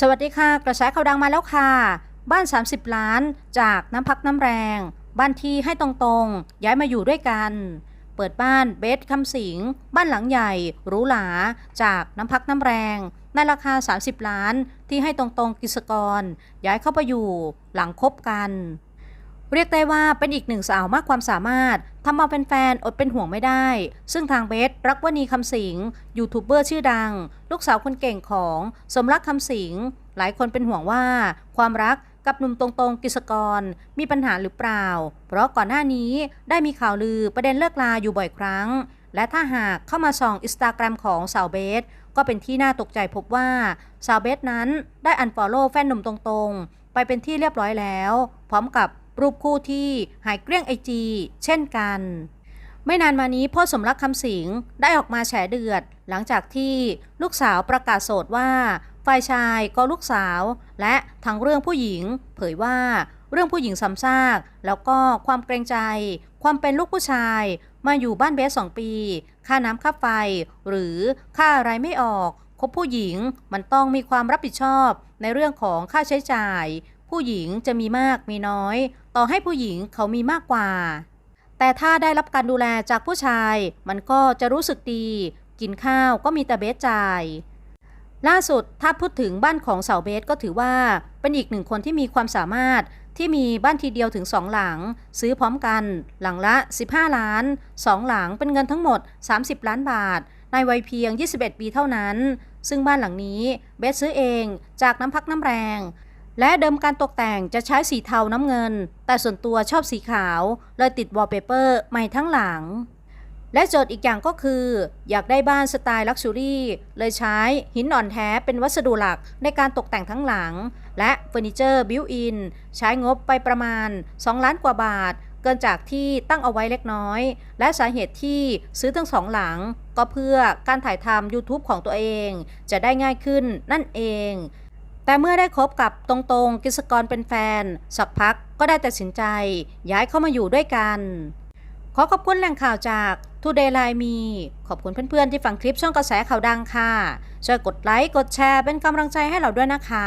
สวัสดีค่ะ กระแสข่าวดังมาแล้วค่ะ บ้าน 30 ล้านจากน้ำพักน้ำแรง บ้านที่ให้ตรงๆ ย้ายมาอยู่ด้วยกัน เปิดบ้านเบสคำสิง บ้านหลังใหญ่หรูหราจากน้ำพักน้ำแรง ในราคา 30 ล้านที่ให้ตรงๆกิจกร ย้ายเข้าไปอยู่หลังคบกัน เรียกได้ว่าเป็นอีกหนึ่งสาวมากความสามารถทำเอาเป็นแฟนๆอดเป็นห่วงไม่ได้ ซึ่งทางเบสรักวณีคำสิงยูทูบเบอร์ชื่อดัง ลูกสาวคนเก่งของสมรักคำสิงหลายคนเป็นห่วงว่า ความรักกับหนุ่มตรงๆกิจกร มีปัญหาหรือเปล่า เพราะก่อนหน้านี้ได้มีข่าวลือประเด็นเลิกลาอยู่บ่อยครั้ง และถ้าหากเข้ามาส่องอินสตาแกรมของสาวเบสก็เป็นที่น่าตกใจพบว่าสาวเบสนั้นได้อันฟอลโล่แฟนหนุ่มตรงๆ ไปเป็นที่เรียบร้อยแล้ว พร้อมกับ รูปคู่ที่หายเกลี้ยงไอจีเช่นกัน ไม่นานมานี้พ่อสมรักคำสิงได้ออกมาแฉเดือด หลังจากที่ลูกสาวประกาศโสดว่าฝ่ายชายก็ลูกสาว และทั้งเรื่องผู้หญิง เผยว่าเรื่องผู้หญิงซ้ำซาก แล้วก็ความเกรงใจ ความเป็นลูกผู้ชาย มาอยู่บ้านเบสสองปี ค่าน้ำค่าไฟ หรือค่าอะไรไม่ออกคบผู้หญิงมันต้องมีความรับผิดชอบในเรื่องของค่าใช้จ่าย ผู้หญิงจะมีมากมีน้อย ต่อให้ผู้หญิงเขามีมากกว่า แต่ถ้าได้รับการดูแลจากผู้ชาย มันก็จะรู้สึกดี กินข้าวก็มีแต่เบสจ่าย ล่าสุดถ้าพูดถึงบ้านของสาวเบสก็ถือว่า เป็นอีกหนึ่งคนที่มีความสามารถที่มีบ้านทีเดียวถึง 2 หลัง ซื้อพร้อมกัน หลังละ 15 ล้าน 2 หลังเป็นเงินทั้งหมด 30 ล้านบาท ในวัยเพียง 21 ปีเท่านั้น ซึ่งบ้านหลังนี้เบสซื้อเองจากน้ำพักน้ำแรง และเดิมการตกแต่งจะใช้สีเทาน้ำเงิน แต่ส่วนตัวชอบสีขาว เลยติดวอลเปเปอร์ใหม่ทั้งหลัง และโจทย์อีกอย่างก็คือ อยากได้บ้านสไตล์ลักชัวรี่ เลยใช้หินอ่อนแท้เป็นวัสดุหลักในการตกแต่งทั้งหลัง และเฟอร์นิเจอร์บิวอิน ใช้งบไปประมาณ 2 ล้านกว่าบาท เกินจากที่ตั้งเอาไว้เล็กน้อย และสาเหตุที่ซื้อทั้งสองหลัง ก็เพื่อการถ่ายทำ YouTube ของตัวเอง จะได้ง่ายขึ้นนั่นเอง แต่เมื่อได้คบกับตรงๆ กิจกรเป็นแฟน สักพักก็ได้ตัดสินใจ ย้ายเข้ามาอยู่ด้วยกัน ขอขอบคุณแหล่งข่าวจากทูเดย์ไลน์มี ขอบคุณเพื่อนๆ ที่ฟังคลิปช่องกระแสข่าวดังค่ะ ช่วยกดไลค์ กดแชร์เป็นกำลังใจให้เราด้วยนะคะ